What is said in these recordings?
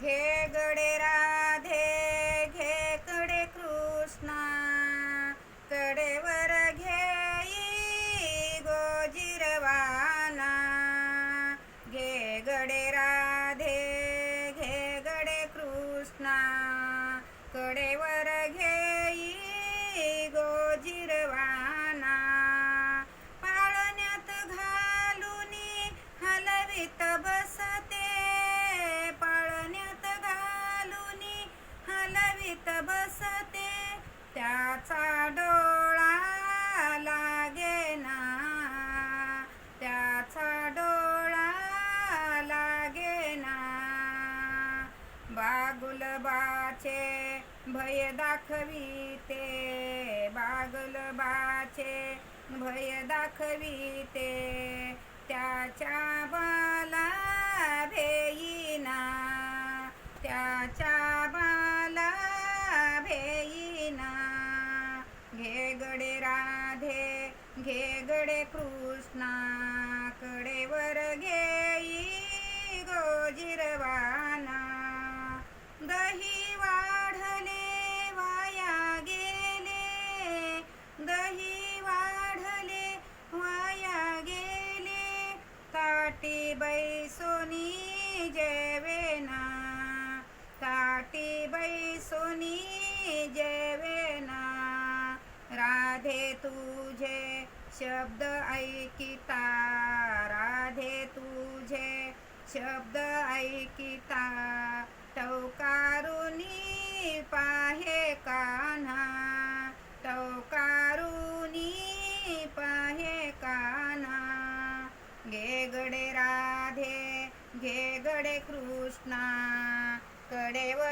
घे गडे राधे घे कडे कृष्णा. कडेवर घेई गोजिरवाना घे गडे राधे घे गडे कृष्णा. कडेवर घेई गोजिरवाना पाळण्यात घालून हलवीत बसा. हलवीत बसते त्याचा डोळा लागे ना त्याचा डोळा लागे ना बागुलबाचे भय दाखविते बागुलबाचे भय दाखविते. त्याच्या कृष्णाकडे वर घेई गोजिरवाना दही वाढले वाया गेले. दही वाढले वाया गेले. ताटी बैसोनी जेवेना. ताटी बैसोनी जेवेना. राधे तू शब्द ऐकिता राधे तुझे. शब्द ऐकिता टौकारुनी पाहे कान्हा. टौकारुनी पाहे कान्हा. घे गडे राधे घे गडे कृष्णा. कडेवर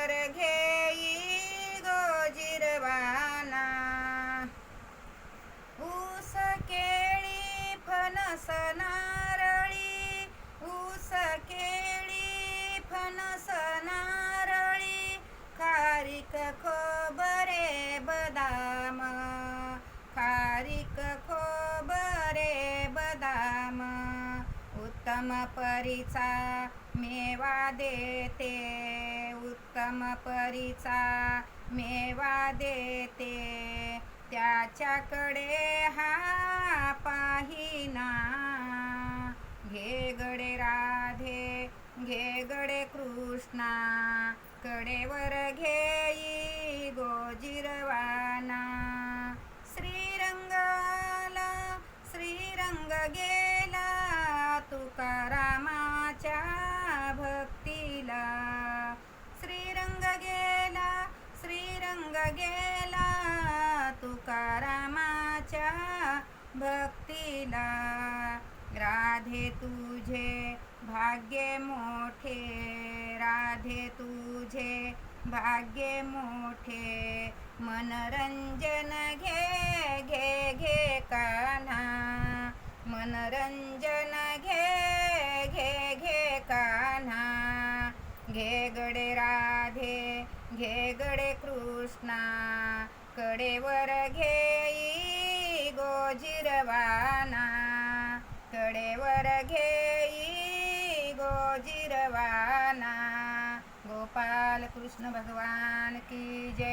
खोबरे बदाम उत्तम परीचा मेवा देते. उत्तम परीचा मेवा देते. त्याच्याकडे हा पाहिना. घे गडे राधे घे गडे कृष्णा. कडेवर घेई गोजिरवाना. गेला तुकारामाच्या भक्तीला. राधे तुझे भाग्य मोठे राधे तुझे भाग्य मोठे. मनरंजन घे घे घे कान्हा. मनरंजन घे घे घे कान्हा. घे गडे घे गडे कृष्णा कडेवर घेई गोजिरवाना कडेवर घेई गोजिरवाना गोपाल कृष्ण भगवान की जय.